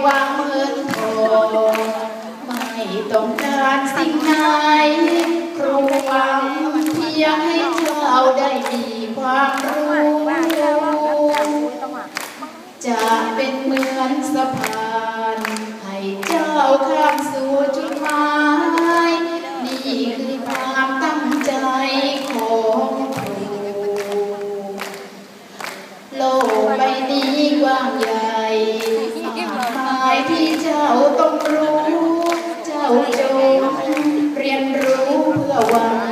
หวังเงินทองไม่ต้องการสิ่งไหนครูหวังเพียงให้เจ้าได้มีความรู้จะเป็นเหมือนสะพานให้เจ้าข้ามสู่จุดหมายนี่คือความตั้งใจของครูโลกใบนี้กว้างใหญ่ ที่เจ้าต้องรู้ เจ้าจงเรียนรู้เพื่อวัน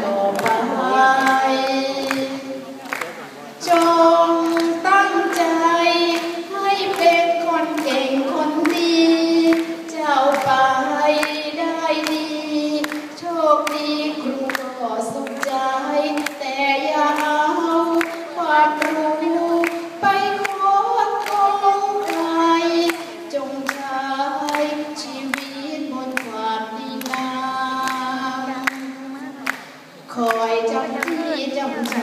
อยจำที่จำใจ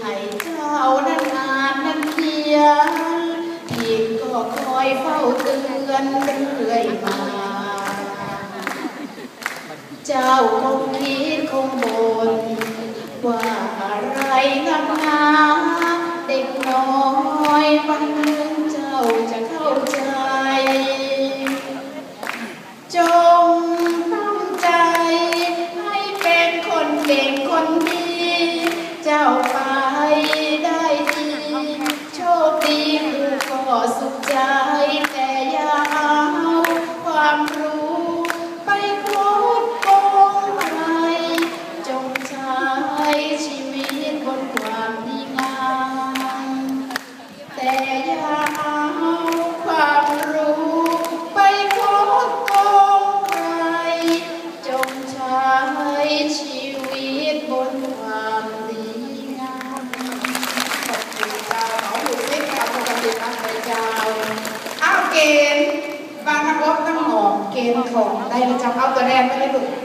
ให้เจ้านั้นอ่านนั้นเขียนผิดก็คอยเฝ้าเตือนเรื่อยมา เจ้าคงคิดคงบนว่าอะไรนักหนาเด็กน้อยวันหนึ่งเจ้าจะเข้าใจ เจ้าไปได้ดีโชคดีคือก็สุขใจแต่อย่าเอาความรู้ไปโคดโกงไปจงใช้ชีวิตบนความดีงามแต่ นักรบน้ำหอมเกณฑ์ของได้ประจำเอาตัวแรกไปเลยลูก